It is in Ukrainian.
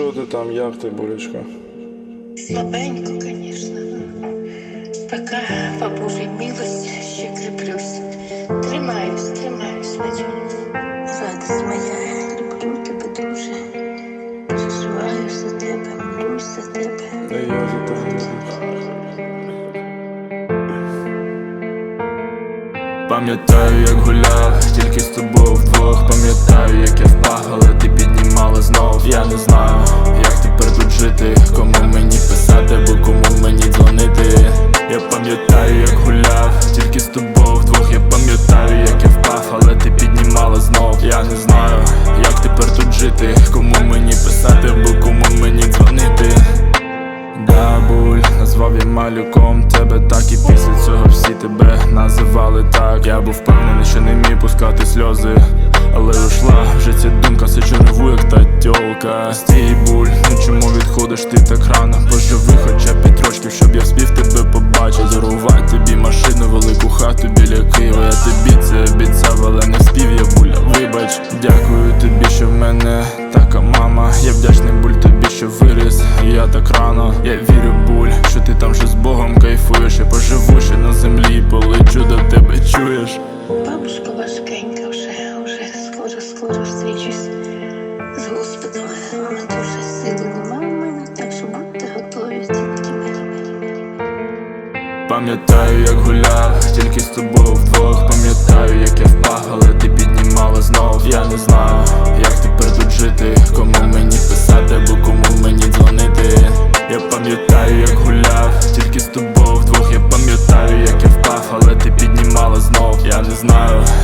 Що ти там, як ти, болячка? Слабенько, конечно. Пока по Божій милості ще кріплюсь. Тримаюсь, тримаюсь, Надюня. Радость моя, люблю тебе дуже. Переживаю за тебе, молюсь за тебе. Та я за тебе. Пам'ятаю, як гуляв, тільки жити, кому мені писати, бо кому мені дзвонити? Дабуль, назвав я малюком тебе так і після цього всі тебе називали так. Я був впевнений, що не міг пускати сльози. Але ушла вже ця думка, все черву, як та тьолка. Стій буль, ну чому відходиш ти так рано? Поживи хоча дякую тобі, що в мене така мама Я вдячний буль тобі, що виріс, я так рано Я вірю, буль, що ти там вже з Богом кайфуєш Я поживу ще на землі, полечу до тебе, чуєш? Бабушка важкенька вже, вже скоро, скоро встрічусь з Господом. Вона дуже сили нема в мене, так що будьте готові, тільки мені. Пам'ятаю, як гуляв, tomorrow.